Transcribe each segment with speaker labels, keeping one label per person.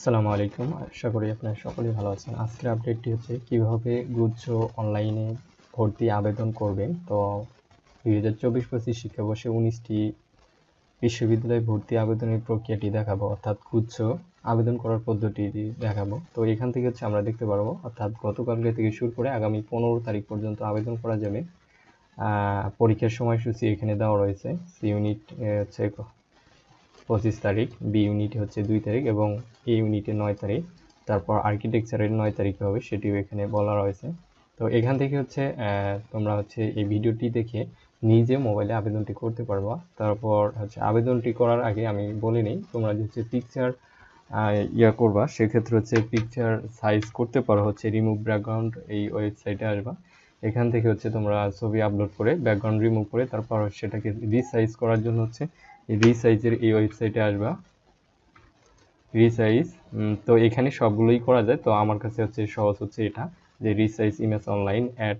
Speaker 1: আসসালামু আলাইকুম। আশা করি আপনারা সকলেই ভালো আছেন। আজকের আপডেটটি হচ্ছে কীভাবে গুচ্ছ অনলাইনে ভর্তি আবেদন করবেন। তো দুই হাজার চব্বিশ পঁচিশ শিক্ষাবর্ষে উনিশটি বিশ্ববিদ্যালয়ে ভর্তি আবেদনের প্রক্রিয়াটি দেখাবো, অর্থাৎ গুচ্ছ আবেদন করার পদ্ধতিটি দেখাবো। তো এখান থেকে হচ্ছে আমরা দেখতে পারব, অর্থাৎ গতকালকে থেকে শুরু করে আগামী পনেরো তারিখ পর্যন্ত আবেদন করা যাবে। পরীক্ষার সময়সূচি এখানে দেওয়া রয়েছে। ইউনিট হচ্ছে পঁচিশ তারিখ বি ইউনিট হচ্ছে দুই তারিখ এবং এ ইউনিটে নয় তারিখ। তারপর আর্কিটেকচারের নয় তারিখে হবে, সেটিও এখানে বলা রয়েছে। তো এখান থেকে হচ্ছে তোমরা হচ্ছে এই ভিডিওটি দেখে নিজে মোবাইলে আবেদনটি করতে পারবা। তারপর হচ্ছে আবেদনটি করার আগে আমি বলে নিই, তোমরা যে হচ্ছে পিকচার ইয়া করবা, সেক্ষেত্রে হচ্ছে পিকচার সাইজ করতে পারো হচ্ছে রিমুভ ব্যাকগ্রাউন্ড এই ওয়েবসাইটে আসবা। এখান থেকে হচ্ছে তোমরা ছবি আপলোড করে ব্যাকগ্রাউন্ড রিমুভ করে তারপর সেটাকে রিসাইজ করার জন্য হচ্ছে রিসাইজের এই ওয়েবসাইটে আসবা। রিসাইজ তো এখানে সবগুলোই করা যায়। তো আমার কাছে হচ্ছে সহজ হচ্ছে এটা, যে resize image online at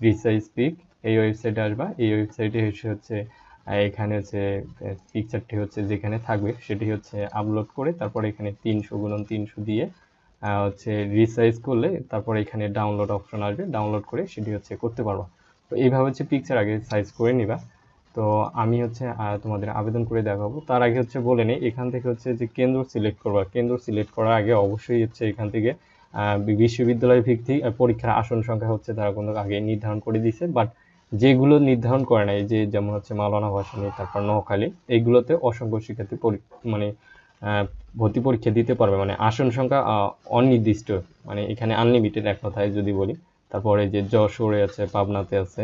Speaker 1: resize pic এই ওয়েবসাইটে আসবা। এই ওয়েবসাইটে এসে হচ্ছে এখানে হচ্ছে পিকচারটি হচ্ছে যেখানে থাকবে, সেটি হচ্ছে আপলোড করে তারপর এখানে তিনশো গুণন তিনশো দিয়ে হচ্ছে রিসাইজ করলে তারপর এখানে ডাউনলোড অপশন আসবে। ডাউনলোড করে সেটি হচ্ছে করতে পারব। তো এইভাবে হচ্ছে পিকচার আগে সাইজ করে নিবা। তো আমি হচ্ছে তোমাদের আবেদন করে দেখাবো। তার আগে হচ্ছে বলে নিই, এখান থেকে হচ্ছে যে কেন্দ্র সিলেক্ট করবা। কেন্দ্র সিলেক্ট করার আগে অবশ্যই হচ্ছে এখান থেকে বিশ্ববিদ্যালয় ভিত্তিক পরীক্ষার আসন সংখ্যা হচ্ছে তারা কোনো আগে নির্ধারণ করে দিছে বাট যেগুলো নির্ধারণ করে নাই, যে যেমন হচ্ছে মাওলানা ভাসানি, তারপর নোয়াখালী এইগুলোতে অসংখ্য শিক্ষার্থী মানে ভর্তি পরীক্ষা দিতে পারবে। মানে আসন সংখ্যা অনির্দিষ্ট মানে এখানে আনলিমিটেড এক কথায় যদি বলি। তারপরে যে যশোরে আছে, পাবনাতে আছে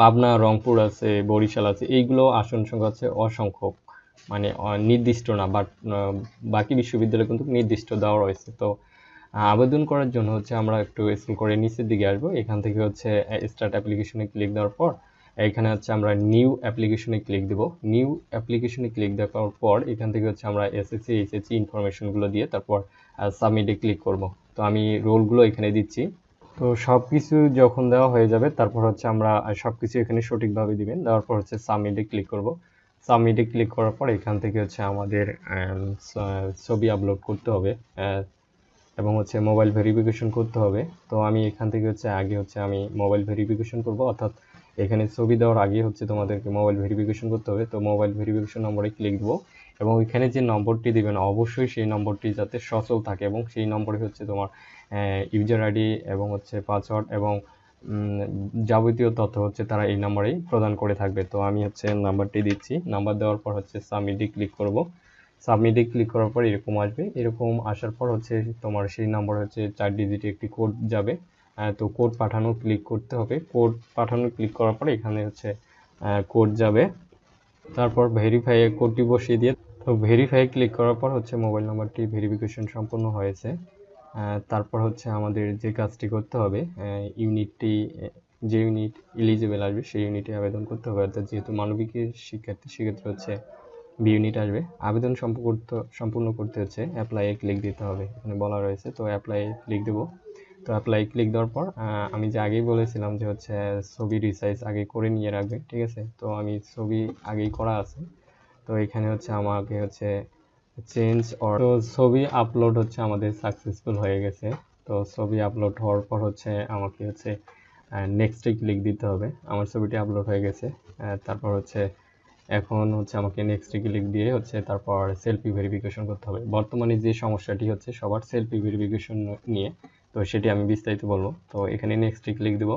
Speaker 1: পাবনা, রংপুর আছে, বরিশাল আছে, এইগুলো আসন সংখ্যা হচ্ছে অসংখ্যক মানে নির্দিষ্ট না, বাট বাকি বিশ্ববিদ্যালয় কিন্তু নির্দিষ্ট দেওয়া রয়েছে। তো, আবেদন করার জন্য হচ্ছে আমরা একটু স্কুল করে নিচের দিকে আসব। এখান থেকে হচ্ছে স্টার্ট অ্যাপ্লিকেশনে ক্লিক দেওয়ার পর, এখানে হচ্ছে আমরা নিউ অ্যাপ্লিকেশনে ক্লিক দেব। নিউ অ্যাপ্লিকেশনে ক্লিক দেওয়ার পর, এখান থেকে হচ্ছে আমরা এসএসসি এইচএসসি ইনফরমেশনগুলো দিয়ে তারপর সাবমিটে ক্লিক করব। তো আমি রোলগুলো এখানে দিচ্ছি। তো সব কিছু যখন দেওয়া হয়ে যাবে, তারপর হচ্ছে আমরা সব কিছু এখানে সঠিকভাবে দিবেন। দেওয়ার পর হচ্ছে সাবমিটে ক্লিক করব। সাবমিটে ক্লিক করার পর এখান থেকে হচ্ছে আমাদের ছবি আপলোড করতে হবে এবং হচ্ছে মোবাইল ভেরিফিকেশন করতে হবে। তো আমি এখান থেকে হচ্ছে আগে হচ্ছে আমি মোবাইল ভেরিফিকেশন করব। অর্থাৎ এখানে ছবি দেওয়ার আগে হচ্ছে তোমাদেরকে মোবাইল ভেরিফিকেশন করতে হবে। তো মোবাইল ভেরিফিকেশন নম্বরে ক্লিক দেবো। এবং ওইখানে যে নম্বরটি দিবেন, অবশ্যই সেই নম্বরটি যাতে সচল থাকে এবং সেই নম্বরে হচ্ছে তোমার ইউজার আইডি এবং হচ্ছে পাসওয়ার্ড এবং যাবতীয় তথ্য হচ্ছে তারা এই নাম্বারেই প্রদান করে থাকবে। তো আমি হচ্ছে নাম্বারটি দিচ্ছি। নাম্বার দেওয়ার পর হচ্ছে সাবমিটে ক্লিক করব। সাবমিটে ক্লিক করার পর এরকম আসবে। এরকম আসার পর হচ্ছে তোমার সেই নাম্বার হচ্ছে চার ডিজিটে একটি কোড যাবে। তো কোড পাঠানো ক্লিক করতে হবে। কোড পাঠানো ক্লিক করার পর এখানে হচ্ছে কোড যাবে। তারপর ভেরিফাই কোডটি বসিয়ে দিয়ে তো ভেরিফাই ক্লিক করার পর হচ্ছে মোবাইল নাম্বারটি ভেরিফিকেশন সম্পূর্ণ হয়েছে। তারপর হচ্ছে আমাদের যে কাজটি করতে হবে ইউনিটটি যে ইউনিট এলিজিবল আসবে, সেই ইউনিটে আবেদন করতে হবে। অর্থাৎ যেহেতু মানবিকের শিক্ষার্থী, সেক্ষেত্রে হচ্ছে বি ইউনিট আসবে। আবেদন সম্পূর্ণ সম্পূর্ণ করতে হচ্ছে অ্যাপ্লাইয়ে ক্লিক দিতে হবে, এখানে বলা রয়েছে। তো অ্যাপ্লাই ক্লিক দেবো। তো অ্যাপ্লাই ক্লিক দেওয়ার পর আমি যে আগেই বলেছিলাম যে হচ্ছে ছবি রিসাইজ আগে করে নিয়ে রাখবে ঠিক আছে? তো আমি ছবি আগেই করা আছে। তো এখানে হচ্ছে আমাকে হচ্ছে চেঞ্জ অর তো ছবি আপলোড হচ্ছে আমাদের সাকসেসফুল হয়ে গেছে। তো ছবি আপলোড হওয়ার পর হচ্ছে আমাকে হচ্ছে নেক্সটে ক্লিক দিতে হবে। আমার ছবিটি আপলোড হয়ে গেছে। তারপর হচ্ছে এখন হচ্ছে আমাকে নেক্সটে ক্লিক দিয়ে হচ্ছে তারপর সেলফি ভেরিফিকেশন করতে হবে। বর্তমানে যে সমস্যাটি হচ্ছে সবার সেলফি ভেরিফিকেশন নিয়ে, তো সেটি আমি বিস্তারিত বলব। তো এখানে নেক্সটে ক্লিক দেবো।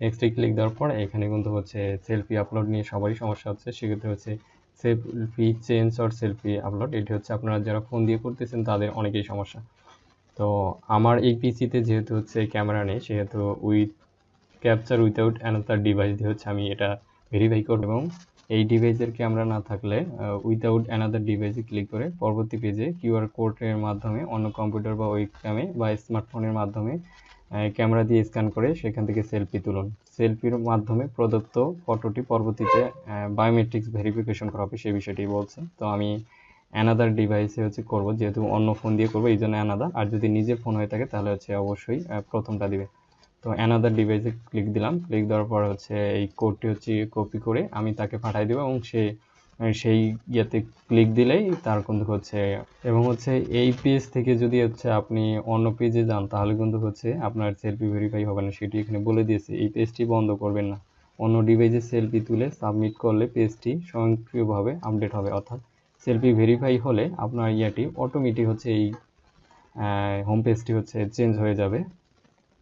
Speaker 1: নেক্সটে ক্লিক দেওয়ার পর এখানে কিন্তু হচ্ছে সেলফি আপলোড নিয়ে সবারই সমস্যা হচ্ছে। সেক্ষেত্রে হচ্ছে selfie change or selfie upload এটি হচ্ছে আপনারা যারা ফোন দিয়ে করতেছেন, তাদের অনেকেই সমস্যা। তো আমার এই পিসিতে যেহেতু হচ্ছে ক্যামেরা নেই, সেহেতু with capture without another device দিয়ে হচ্ছে আমি এটা ভেরিফাই করব এবং এই ডিভাইসের ক্যামেরা না থাকলে উইথাউট অ্যানাদার ডিভাইসে ক্লিক করে পরবর্তী পেজে কিউআর কোডের মাধ্যমে অন্য কম্পিউটার বা ওয়েবক্যামে বা স্মার্টফোনের মাধ্যমে ক্যামেরা দিয়ে স্ক্যান করে সেখান থেকে সেলফি তুলুন। সেলফির মাধ্যমে প্রদত্ত ফটোটি পরবর্তীতে বায়োমেট্রিক্স ভেরিফিকেশন করা হবে, সেই বিষয়টি বলছে। তো আমি অ্যানাদার ডিভাইসে হচ্ছে করব, যেহেতু অন্য ফোন দিয়ে করব এই জন্য অ্যানাদার আর যদি নিজের ফোন হয়ে থাকে, তাহলে হচ্ছে অবশ্যই প্রথমটা দিবে। তো অ্যানাদার ডিভাইসে ক্লিক দিলাম। ক্লিক দেওয়ার পর হচ্ছে এই কোডটি হচ্ছে কপি করে আমি তাকে পাঠাই দেবো এবং সে সেই ইয়েতে ক্লিক দিলেই তার কিন্তু হচ্ছে, এবং হচ্ছে এই পেজ থেকে যদি হচ্ছে আপনি অন্য পেজে যান, তাহলে কিন্তু হচ্ছে আপনার সেলফি ভেরিফাই হবে না। সেটি এখানে বলে দিয়েছে, এই পেজটি বন্ধ করবেন না। অন্য ডিভাইসে সেলফি তুলে সাবমিট করলে পেজটি স্বয়ংক্রিয়ভাবে আপডেট হবে। অর্থাৎ সেলফি ভেরিফাই হলে আপনার ইয়াটি অটোমেটিক হচ্ছে এই হোম পেজটি হচ্ছে চেঞ্জ হয়ে যাবে।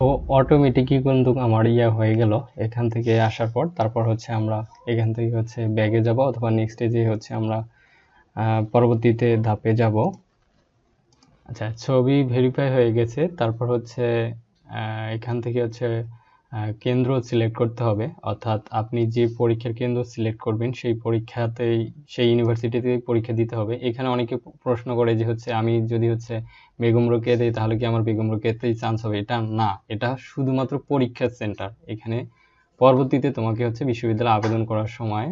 Speaker 1: তো অটোমেটিকই কিন্তু আমার ইয়া হয়ে গেল। এখান থেকে আসার পর তারপর হচ্ছে আমরা এখান থেকে হচ্ছে ব্যাগে যাব অথবা নেক্সট যে হচ্ছে আমরা পরবর্তীতে ধাপে যাব। আচ্ছা ছবি ভেরিফাই হয়ে গেছে। তারপর হচ্ছে এখান থেকে হচ্ছে কেন্দ্র সিলেক্ট করতে হবে। অর্থাৎ আপনি যে পরীক্ষার কেন্দ্র সিলেক্ট করবেন, সেই পরীক্ষাতেই, সেই ইউনিভার্সিটিতেই পরীক্ষা দিতে হবে। এখানে অনেকে প্রশ্ন করে যে হচ্ছে, আমি যদি হচ্ছে বেগম রোকেয়া দিই, তাহলে কি আমার বেগম রোকেয়াতেই চান্স হবে? এটা না। এটা শুধুমাত্র পরীক্ষার সেন্টার এখানে পরবর্তীতে তোমাকে হচ্ছে বিশ্ববিদ্যালয়ে আবেদন করার সময়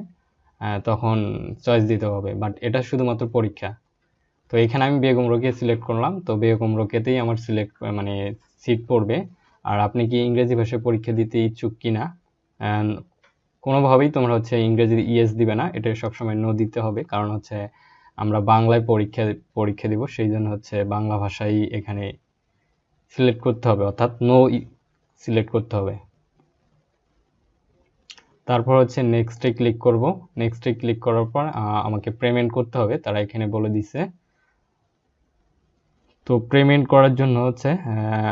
Speaker 1: তখন চয়েস দিতে হবে। বাট এটা শুধুমাত্র পরীক্ষা। তো এখানে আমি বেগম রোকেয়া সিলেক্ট করলাম। তো বেগম রোকেয়াতেই আমার সিলেক্ট মানে সিট পড়বে। আর আপনি কি ইংরেজি ভাষায় পরীক্ষা দিতে ইচ্ছুক কিনা? কোনোভাবেই তোমরা হচ্ছে ইংরেজি ইয়েস দিবে না, এটা সবসময় নো দিতে হবে। কারণ হচ্ছে আমরা বাংলায় পরীক্ষা পরীক্ষা দিব, সেই জন্য হচ্ছে বাংলা ভাষাই এখানে সিলেক্ট করতে হবে, অর্থাৎ নো সিলেক্ট করতে হবে। তারপর হচ্ছে নেক্সটে ক্লিক করব। নেক্সটে ক্লিক করার পর আমাকে পেমেন্ট করতে হবে, তারা এখানে বলে দিছে। তো পেমেন্ট করার জন্য হচ্ছে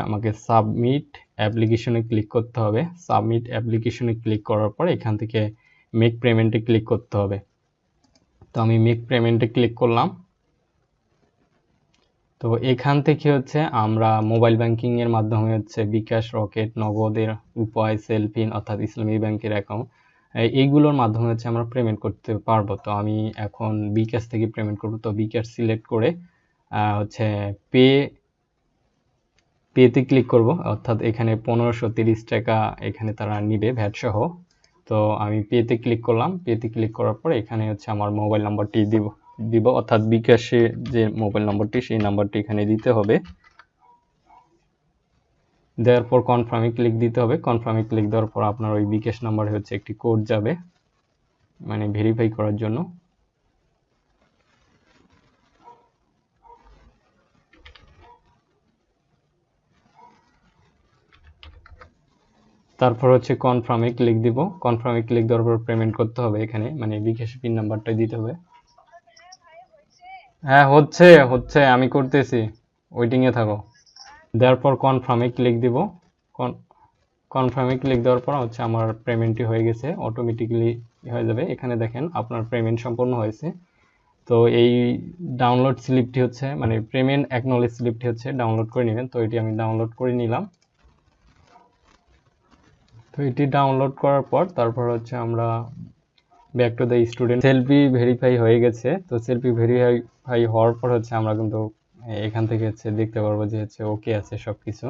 Speaker 1: আমাকে সাবমিট অ্যাপ্লিকেশনে ক্লিক করতে হবে। সাবমিট অ্যাপ্লিকেশনে ক্লিক করার পর এখান থেকে মেক পেমেন্টে ক্লিক করতে হবে। তো আমি মেক পেমেন্টে ক্লিক করলাম। তো এখান থেকে হচ্ছে আমরা মোবাইল ব্যাংকিংয়ের মাধ্যমে হচ্ছে বিকাশ, রকেট, নগদের উপায় সেলফিন অর্থাৎ ইসলামী ব্যাংকের অ্যাকাউন্ট এইগুলোর মাধ্যমে হচ্ছে আমরা পেমেন্ট করতে পারব। তো আমি এখন বিকাশ থেকে পেমেন্ট করব। তো বিকাশ সিলেক্ট করে হচ্ছে পে, পেতে ক্লিক করব। অর্থাৎ এখানে পনেরোশো তিরিশ টাকা এখানে তারা নিবে ভ্যাট সহ। তো আমি পেতে ক্লিক করলাম। পেতে ক্লিক করার পর এখানে হচ্ছে আমার মোবাইল নাম্বারটি দিব দিব। অর্থাৎ বিকাশে যে মোবাইল নম্বরটি সেই নাম্বারটি এখানে দিতে হবে। দেওয়ার পর কনফার্মে ক্লিক দিতে হবে। কনফার্মে ক্লিক দেওয়ার পর আপনার ওই বিকাশ নাম্বারে হচ্ছে একটি কোড যাবে মানে ভেরিফাই করার জন্য। তারপর হচ্ছে কনফার্মে ক্লিক দিব। কনফার্মে ক্লিক দেওয়ার পর পেমেন্ট করতে হবে এখানে। মানে বিকাশ পিন নাম্বারটা দিতে হবে। হ্যাঁ হচ্ছে হচ্ছে, আমি করতেছি। ওয়েটিং এ থাকো। দেওয়ার পর কনফার্মে ক্লিক দিব। কনফার্মে ক্লিক দেওয়ার পর হচ্ছে আমার পেমেন্টটি হয়ে গেছে। অটোমেটিক্যালি হয়ে যাবে। এখানে দেখেন আপনার পেমেন্ট সম্পন্ন হয়েছে। তো এই ডাউনলোড স্লিপটি হচ্ছে মানে পেমেন্ট অ্যাকনোলেজ স্লিপটি হচ্ছে ডাউনলোড করে নেবেন। তো এটি আমি ডাউনলোড করে নিলাম। তো এটি ডাউনলোড করার পর তারপর হচ্ছে আমরা back to the student selfie verify হয়ে গেছে, তো সেলফি ভেরিফাই হওয়ার পর হচ্ছে আমরা কিন্তু এখান থেকে হচ্ছে দেখতে পারব যে হচ্ছে ওকে আছে সব কিছু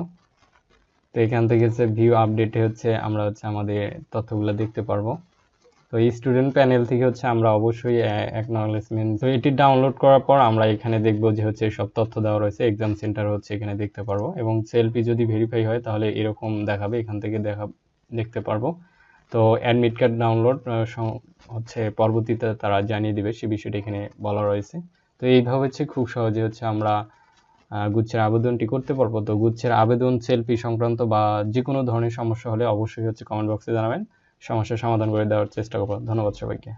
Speaker 1: তো এখান থেকে হচ্ছে ভিউ আপডেটে হচ্ছে আমরা হচ্ছে আমাদের তথ্যগুলো দেখতে পারব। তো এই স্টুডেন্ট প্যানেল থেকে হচ্ছে আমরা অবশ্যই অ্যাকনলেজমেন্ট তো এটি ডাউনলোড করার পর আমরা এখানে দেখব যে হচ্ছে সব তথ্য দেওয়া রয়েছে এক্সাম সেন্টার হচ্ছে এখানে দেখতে পারব। এবং সেলফি যদি ভেরিফাই হয় তাহলে এরকম দেখাবে, এখান থেকে দেখা দেখতে পারব। তো অ্যাডমিট কার্ড ডাউনলোড হচ্ছে পরবর্তীতে তারা জানিয়ে দিবে সে বিষয়টি এখানে বলা রয়েছে। তো এইভাবে হচ্ছে খুব সহজে হচ্ছে আমরা গুচ্ছের আবেদনটি করতে পারব। তো গুচ্ছের আবেদন সেলফি সংক্রান্ত বা যে কোনো ধরনের সমস্যা হলে অবশ্যই হচ্ছে কমেন্ট বক্সে জানাবেন। সমস্যার সমাধান করে দেওয়ার চেষ্টা করব। ধন্যবাদ সবাইকে।